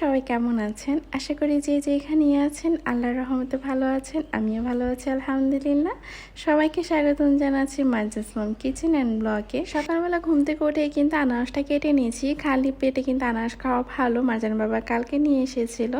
সবাই কেমন আছেন? আশা করি যে যে এখানেই আছেন, আল্লাহর রহমতে ভালো আছেন, আমিও ভালো আছি, আলহামদুলিল্লাহ। সবাইকে স্বাগতম জানাচ্ছি মার্জাসলাম কিচেন অ্যান্ড ব্লগে। সকালবেলা ঘুম থেকে উঠে কিন্তু আনারসটা কেটে নিয়েছি। খালি পেটে কিন্তু আনারস খাওয়া ভালো মার্জান বাবা কালকে নিয়ে এসেছিল।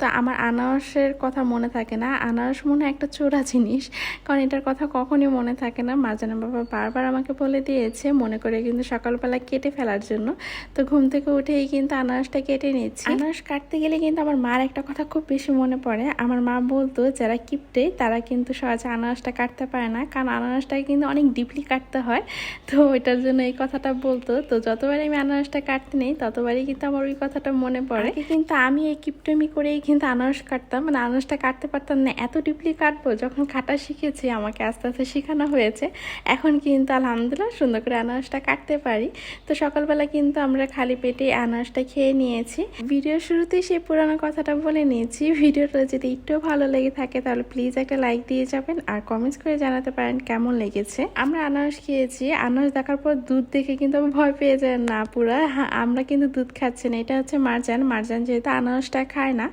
তো আমার আনারসের কথা মনে থাকে না। আনারস মনে একটা চোরা জিনিস, কারণ এটার কথা কখনই মনে থাকে না। মার্জান বাবা বারবার আমাকে বলে দিয়েছে, মনে করে কিন্তু সকালবেলা কেটে ফেলার জন্য। তো ঘুম থেকে উঠেই কিন্তু আনারসটা কেটে নিয়েছি আনারস কাটতে গেলে কিন্তু আমার মার একটা কথা খুব বেশি মনে পড়ে। আমার মা বলতো, যারা কিপটে, তারা কিন্তু সহজে আনারসটা কাটতে পারে না। কারণ আনারসটাকে কিন্তু অনেক ডিপলি কাটতে হয়। তো ওইটার জন্য এই কথাটা বলতো। তো যতবারই আমি আনারসটা কাটতে নেই, ততবারই কিন্তু আমার ওই কথাটা মনে পড়ে। কিন্তু আমি এই কিপটমি করেই কিন্তু আনারস কাটতাম। মানে আনারসটা কাটতে পারতাম না, এত ডিপলি কাটবো। যখন কাটা শিখেছি, আমাকে আস্তে আস্তে শেখানো হয়েছে। এখন কিন্তু আলহামদুলিল্লাহ সুন্দর করে আনারসটা কাটতে পারি। তো সকালবেলা কিন্তু আমরা খালি পেটে আনারসটা খেয়ে নিয়েছি। ভিডিও শুরুতেই সেই পুরানো কথাটা বলে নিয়েছি। ভিডিওটা যদি একটু ভালো লেগে থাকে তাহলে প্লিজ একটা লাইক দিয়ে যাবেন আর কমেন্টস করে জানাতে পারেন কেমন লেগেছে। আমরা আনারস খেয়েছি। আনারস দেখার পর দুধ দেখে কিন্তু আমি ভয় পেয়ে যায় না পুরা। হ্যাঁ, আমরা কিন্তু দুধ খাচ্ছি না। এটা হচ্ছে মারজান। মারজান যেহেতু আনারসটা খায় না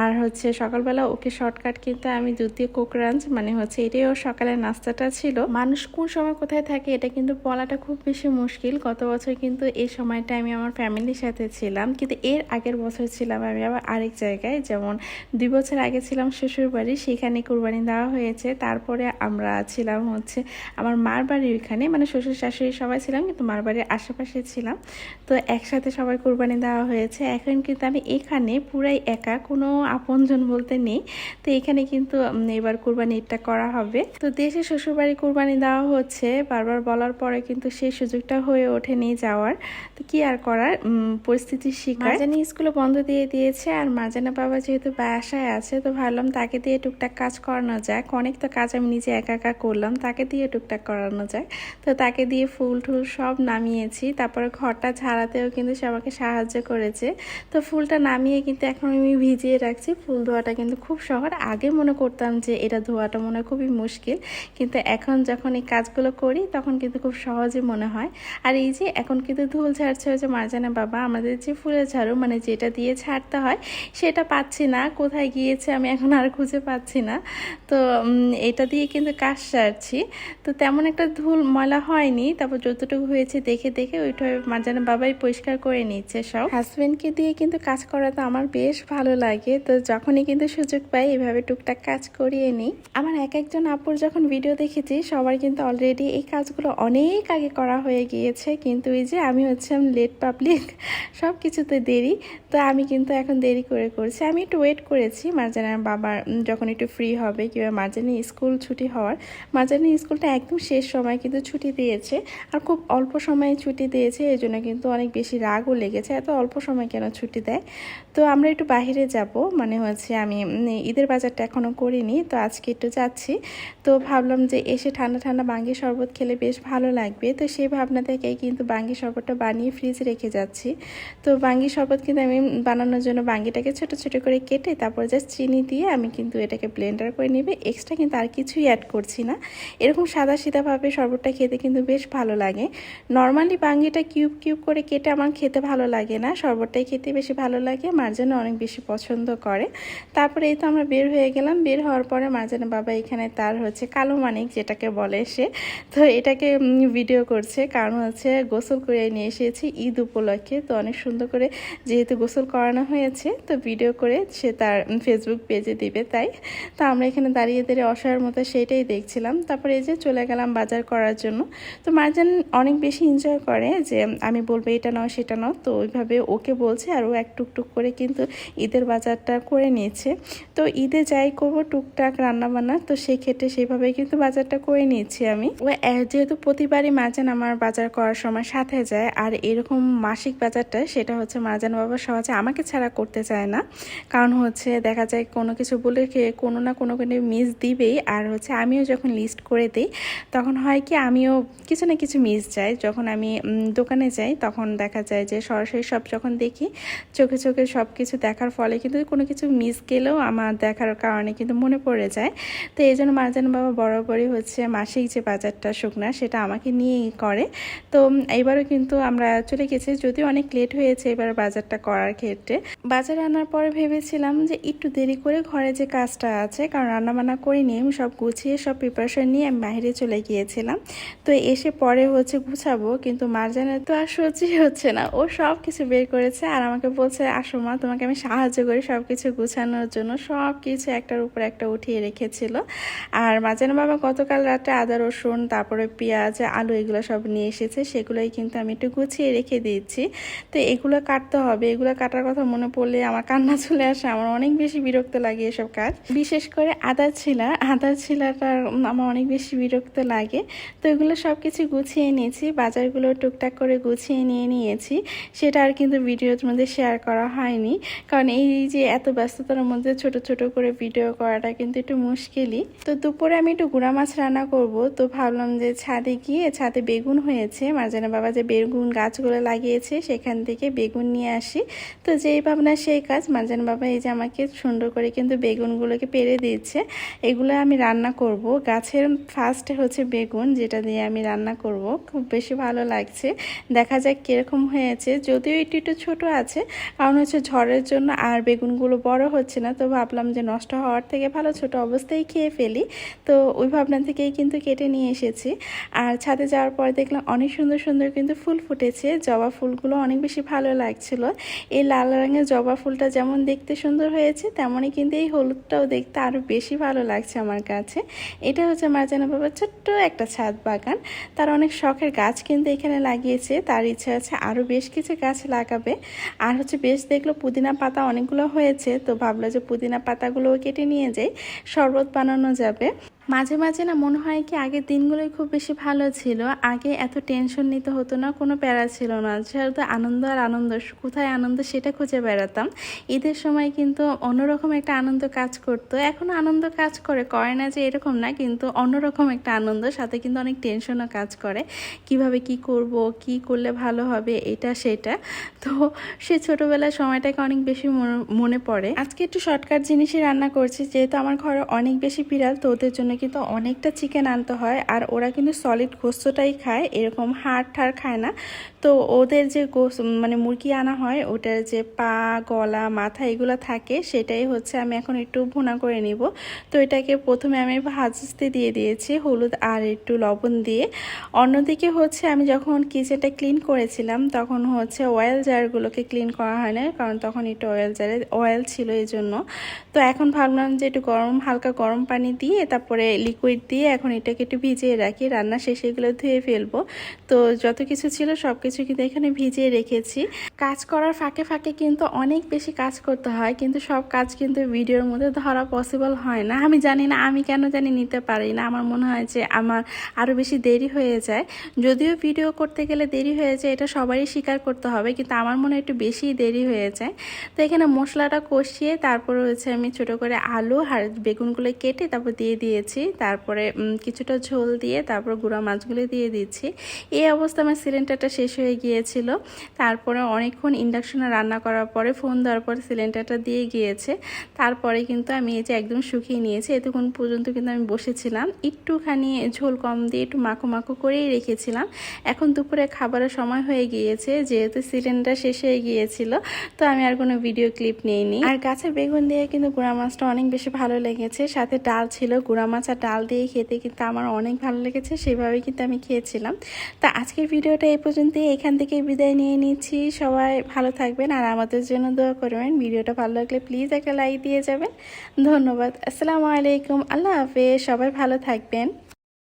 আর হচ্ছে সকালবেলা ওকে শর্টকাট কিন্তু আমি দুধ দিয়ে কোকরাঞ্চ মানে হচ্ছে এটাই ওর সকালের নাস্তাটা ছিল। মানুষ কোন সময় কোথায় থাকে এটা কিন্তু বলাটা খুব বেশি মুশকিল। গত বছর কিন্তু এই সময়টা আমি আমার ফ্যামিলির সাথে ছিলাম কিন্তু এর আগের বছর ছিলাম আমি আবার আরেক জায়গায়। যেমন দুই বছর আগে ছিলাম শ্বশুর বাড়ি, সেখানে কুরবানি দেওয়া হয়েছে। তারপরে আমরা ছিলাম হচ্ছে আমার মার বাড়ির ওইখানে। মানে শ্বশুর শাশুড়ি সবাই ছিলাম, কিন্তু মার বাড়ির আশেপাশে ছিলাম। তো একসাথে সবাই কুরবানি দেওয়া হয়েছে। এখন কিন্তু আমি এখানে পুরাই একা, কোনো আপনজন বলতে নেই। তো এখানে কিন্তু এবার কুরবানি ঈদটা করা হবে। তো দেশে শ্বশুর বাড়ি কুরবানি দেওয়া হচ্ছে। বারবার বলার পরে কিন্তু সেই সুযোগটা হয়ে ওঠেনি যাওয়ার। তো কি আর করার? পরিস্থিতির শিকার। মাজানি স্কুলে বন্ধ দিয়ে দিয়েছে আর মাজানা বাবা যেহেতু বাসায় আছে, তো ভাবলাম তাকে দিয়ে টুকটাক কাজ করানো যাক। অনেক তো কাজ আমি নিজে একা একা করলাম, তাকে দিয়ে টুকটাক করানো যায় তো তাকে দিয়ে ফুল টুল সব নামিয়েছি, তারপরে ঘরটা ঝাড়াতেও কিন্তু সে আমাকে সাহায্য করেছে। তো ফুলটা নামিয়ে কিন্তু এখন আমি ভিজিয়ে রাখছি। ফুল ধোয়াটা কিন্তু খুব সহজ। আগে মনে করতাম যে এটা ধোয়াটা মনে খুবই মুশকিল, কিন্তু এখন যখন এই কাজগুলো করি তখন কিন্তু খুব সহজে মনে হয়। আর এই যে এখন কিন্তু ধুল ঝাড়ছে হচ্ছে মার্জানা বাবা, আমাদের যে ফুলের ঝাড়ু মানে যেটা দিয়ে ছাড়তে হয়। সেটা পাচ্ছি না, কোথায় গিয়েছে আমি এখন আর খুঁজে পাচ্ছি না। তো এটা দিয়ে কিন্তু কাজ সারছি। তো তেমন একটা ধুল ময়লা হয়নি, তারপর যতটুকু হয়েছে দেখে দেখে ওইটা মার্জানা বাবাই পরিষ্কার করে নিচ্ছে সব। হাজবেন্ডকে দিয়ে কিন্তু কাজ করা তো আমার বেশ ভালো লাগে। তো যখনই কিন্তু সুযোগ পাই এভাবে টুকটাক কাজ করিয়ে নিই। আমার এক একজন আপুর যখন ভিডিও দেখেছি, সবার কিন্তু অলরেডি এই কাজগুলো অনেক আগে করা হয়ে গিয়েছে। কিন্তু এই যে আমি হচ্ছে লেট পাবলিক সব কিছুতে দেরি। তো আমি কিন্তু এখন দেরি করে করছি। আমি একটু ওয়েট করেছি মার্জানের বাবার যখন একটু ফ্রি হবে কিংবা মার্জানি স্কুল ছুটি হওয়ার। মার্জানি স্কুলটা একদম শেষ সময় কিন্তু ছুটি দিয়েছে আর খুব অল্প সময়ে ছুটি দিয়েছে, এই জন্য কিন্তু অনেক বেশি রাগও লেগেছে। এত অল্প সময় কেন ছুটি দেয়? তো আমরা একটু বাইরে যাব মানে হচ্ছে আমি ঈদের বাজারটা এখনও করিনি, তো আজকে একটু যাচ্ছি। তো ভাবলাম যে এসে ঠান্ডা ঠান্ডা বাঙ্গি শরবত খেলে বেশ ভালো লাগবে। তো সেই ভাবনা থেকেই কিন্তু বাঙ্গি শরবতটা বানিয়ে ফ্রিজে রেখে যাচ্ছি। তো বাঙ্গি শরবত কিন্তু আমি বানানোর জন্য বাঙ্গিটাকে ছোট ছোট করে কেটে তারপর জাস্ট চিনি দিয়ে আমি কিন্তু এটাকে ব্লেন্ডার করে নেবে। এক্সট্রা কিন্তু আর কিছুই অ্যাড করছি না। এরকম সাদা সিধাভাবে শরবতটা খেতে কিন্তু বেশ ভালো লাগে। নর্মালি বাঙ্গিটা কিউব কিউব করে কেটে আমার খেতে ভালো লাগে না। শরবতটাই খেতে বেশি ভালো লাগে মার্জানা অনেক বেশি পছন্দ করে। তারপরে এই তো আমরা বের হয়ে গেলাম। বের হওয়ার পরে মার্জানা বাবা এখানে তার হচ্ছে কালো মানিক যেটাকে বলে সে। তো এটাকে ভিডিও করছে। কারণ হচ্ছে গোসল করে নিয়ে এসেছি ঈদ উপলক্ষে। তো অনেক সুন্দর করে যেহেতু গোসল করানো হয়েছে, তো ভিডিও করে সে তার ফেসবুক পেজে দিবে তাই। তো আমরা এখানে দাঁড়িয়ে দাঁড়িয়ে অসহায়ের মতো সেটাই দেখছিলাম। তারপরে এই যে চলে গেলাম বাজার করার জন্য। তো মার্জান অনেক বেশি এনজয় করে যে আমি বলব এটা নাও, সেটা নাও। তো ওইভাবে ওকে বলছে আর ও এক টুকটুক করে কিন্তু ঈদের বাজারটা করে নিয়েছে। তো ঈদে যাই করব টুকটাক রান্না বান্না তো সেই ক্ষেত্রে সেইভাবেই কিন্তু বাজারটা করে নিয়েছি আমি। ও যেহেতু প্রতিবারই মার্জান আমার বাজার করার সময় সাথে যায়, আর এরকম মাসিক বাজারটা, সেটা হচ্ছে মার্জান বাবা সহজে আমাকে ছাড়া করতে চায় না। কারণ হচ্ছে দেখা যায় কোনো কিছু বলে কোনো না কোনো কোনো মিস দিবেই। আর হচ্ছে আমিও যখন লিস্ট করে দিই, তখন হয় কি আমিও কিছু না কিছু মিস যাই। যখন আমি দোকানে যাই, তখন দেখা যায় যে সরাসরি সব যখন দেখি, চোখে চোখে সব কিছু দেখার ফলে কিন্তু কোনো কিছু মিস গেলেও আমার দেখার কারণে কিন্তু মনে পড়ে যায়। তো এই জন্য মার্জান বাবা বরাবরই হচ্ছে মাসিক যে বাজারটা শুকনা সেটা আমাকে নিয়েই করে। তো এবারও কিন্তু আমরা চলে গেছি। যদিও অনেক লেট হয়েছে এবার বাজারটা করার ক্ষেত্রে। ক্ষেত্রে। বাজারে আনার পরে ভেবেছিলাম যে একটু দেরি করে ঘরে যে কাজটা আছে, কারণ রান্নাবান্না করিনি, আমি সব গুছিয়ে, সব প্রিপারেশন নিয়ে আমি বাইরে চলে গিয়েছিলাম। তো এসে পরে হচ্ছে গুছাবো, কিন্তু মারজানের তো আর সহ্যই হচ্ছে না। ও সব কিছু বের করেছে আর আমাকে বলছে, আসো মা, তোমাকে আমি সাহায্য করি সব কিছু গুছানোর জন্য। সব কিছু একটার উপর একটা উঠিয়ে রেখেছিল। আর মাঝানো বাবা গতকাল রাতে আদা, রসুন, তারপরে পেঁয়াজ, আলু এগুলো সব নিয়ে এসেছে, সেগুলোই কিন্তু আমি একটু গুছিয়ে রেখে দিচ্ছি তো এগুলো কাটতে হবে, এগুলো কাটার কথা মনে পড়লে আমার কান্না চলে আসে, আমার অনেক বেশি বিরক্ত লাগে এসব কাজ। বিশেষ করে আদা ছিলা, আদা ছিলাটা আমার অনেক বেশি বিরক্ত লাগে। তো এগুলো সব কিছু গুছিয়ে নিয়েছি বাজারগুলো টুকটাক করে গুছিয়ে নিয়ে নিয়েছি। সেটা আর কিন্তু ভিডিওর মধ্যে শেয়ার করা হয়নি। কারণ এই যে এত ব্যস্ততার মধ্যে ছোট ছোট করে ভিডিও করাটা কিন্তু একটু মুশকিলই। তো দুপুরে আমি একটু গুঁড়া মাছ রান্না করব। তো ভাবলাম যে ছাদে গিয়ে, ছাদে বেগুন হয়েছে। মার্জানা বাবা যে বেগুন গাছগুলো লাগিয়েছে, সেখান থেকে বেগুন নিয়ে আসি। তো যেই ভাবনা, সেই কাজ। মার্জানা বাবা এই যে আমাকে সুন্দর করে কিন্তু বেগুনগুলোকে পেরে দিচ্ছে এগুলো আমি রান্না করব। গাছের ফার্স্ট হচ্ছে বেগুন, যেটা দিয়ে আমি রান্না করব। খুব বেশি ভালো লাগছে। দেখা যাক কীরকম হয়েছে। যদিও এটি একটু ছোটো আছে, কারণ হচ্ছে ঝড়ের জন্য আর বেগুনগুলো বড় হচ্ছে না। তো ভাবলাম যে নষ্ট হওয়ার থেকে ভালো ছোট অবস্থায় খেয়ে ফেলি। তো ওই ভাবনা থেকেই কিন্তু কেটে নিয়ে এসেছি। আর ছাদে যাওয়ার পরে দেখলাম অনেক সুন্দর সুন্দর কিন্তু ফুল ফুটেছে। জবা ফুলগুলো অনেক বেশি ভালো লাগছিল। এই লাল রঙের জবা ফুলটা যেমন দেখতে সুন্দর হয়েছে, তেমনই কিন্তু এই হলুদটাও দেখতে আরও বেশি ভালো লাগছে আমার কাছে। এটা হচ্ছে মার্জানা বাবার ছোট্ট একটা ছাদ বাগান। তার অনেক শখের গাছ কিন্তু এখানে লাগিয়েছে। তার ইচ্ছা আছে আরও বেশ কিছু গাছ লাগাবে। আর হচ্ছে বেশ দেখল পুদিনা পাতা অনেকগুলো হয়েছে, তো ভাবলো যে পুদিনা পাতাগুলোও কেটে নিয়ে যাই, শরবত বানানো যাবে। মাঝে মাঝে না মনে হয় কি আগের দিনগুলোই খুব বেশি ভালো ছিল। আগে এত টেনশন নিতে হতো না, কোনো প্যারা ছিল না। যেহেতু আনন্দ আর আনন্দ, কোথায় আনন্দ সেটা খুঁজে বেড়াতাম। ঈদের সময় কিন্তু অন্যরকম একটা আনন্দ কাজ করতো। এখনও আনন্দ কাজ করে করে না যে এরকম না, কিন্তু অন্যরকম একটা আনন্দ, সাথে কিন্তু অনেক টেনশনও কাজ করে। কীভাবে কি করব, কি করলে ভালো হবে, এটা সেটা। তো সে ছোটোবেলার সময়টাকে অনেক বেশি মনে পড়ে। আজকে একটু শর্টকাট জিনিসই রান্না করছি, যেহেতু আমার ঘরে অনেক বেশি বিড়াল, তো ওদের জন্য কিন্তু অনেকটা চিকেন আনতে হয়, আর ওরা কিন্তু সলিড গোস্তটাই খায়, এরকম হাড় ঠাড় খায় না। তো ওদের যে গোস মানে মুরগি আনা হয়, ওটার যে পা, গলা, মাথা এগুলো থাকে, সেটাই হচ্ছে আমি এখন একটু ভুনা করে নিব। তো এটাকে প্রথমে আমি ভাজতে দিয়ে দিয়েছি, হলুদ আর একটু লবণ দিয়ে। অন্যদিকে হচ্ছে আমি যখন কিচেনটা ক্লিন করেছিলাম, তখন হচ্ছে অয়েল জারগুলোকে ক্লিন করা হয় না কারণ তখন একটু অয়েল জারে অয়েল ছিল এই জন্য তো এখন ভাবলাম যে একটু গরম, হালকা গরম পানি দিয়ে তারপরে লিকুইড দিয়ে এখন এটাকে একটু ভিজিয়ে রাখি। রান্না শেষে এগুলো ধুয়ে ফেলব। তো যত কিছু ছিল সব কিছু কিন্তু এখানে ভিজিয়ে রেখেছি। কাজ করার ফাঁকে ফাঁকে কিন্তু অনেক বেশি কাজ করতে হয়, কিন্তু সব কাজ কিন্তু ভিডিওর মধ্যে ধরা পসিবল হয় না। আমি জানি না, আমি কেন জানি নিতে পারি না। আমার মনে হয় যে আমার আরও বেশি দেরি হয়ে যায়। যদিও ভিডিও করতে গেলে দেরি হয়ে যায়, এটা সবারই স্বীকার করতে হবে, কিন্তু আমার মনে একটু বেশি দেরি হয়ে যায়। তো এখানে মশলাটা কষিয়ে তারপর হচ্ছে আমি ছোট করে আলু আর বেগুনগুলো কেটে তারপর দিয়ে দিয়েছি। তারপরে কিছুটা ঝোল দিয়ে তারপর গুঁড়া মাছগুলো দিয়ে দিচ্ছি। এই অবস্থা আমার সিলিন্ডারটা শেষ হয়ে গিয়েছিল। তারপরে অনেকক্ষণ ইন্ডাকশনে রান্না করার পরে ফোন দেওয়ার পরে সিলিন্ডারটা দিয়ে গিয়েছে। তারপরে কিন্তু আমি এই যে একদম শুকিয়ে নিয়েছি, এতক্ষণ পর্যন্ত কিন্তু আমি বসেছিলাম। একটুখানি ঝোল কম দিয়ে একটু মাখো মাখো করেই রেখেছিলাম। এখন দুপুরে খাবারের সময় হয়ে গিয়েছে, যেহেতু সিলিন্ডার শেষ হয়ে গিয়েছিল, তো আমি আর কোনো ভিডিও ক্লিপ নিইনি। আর গাছে বেগুন দিয়ে কিন্তু গুঁড়া মাছটা অনেক বেশি ভালো লেগেছে। সাথে ডাল ছিল, গুঁড়া মাছ আর ডাল দিয়ে খেতে কিন্তু আমার অনেক ভালো লেগেছে সেভাবে কিন্তু আমি খেয়েছিলাম। তা আজকের ভিডিওটা এই পর্যন্তই, এখান থেকে বিদায় নিয়ে নিচ্ছি। সবাই ভালো থাকবেন আর আমাদের জন্য দোয়া করবেন। ভিডিওটা ভালো লাগলে প্লিজ একটা লাইক দিয়ে যাবেন। ধন্যবাদ, আসসালামু আলাইকুম, আল্লাহ হাফেজ, সবাই ভালো থাকবেন।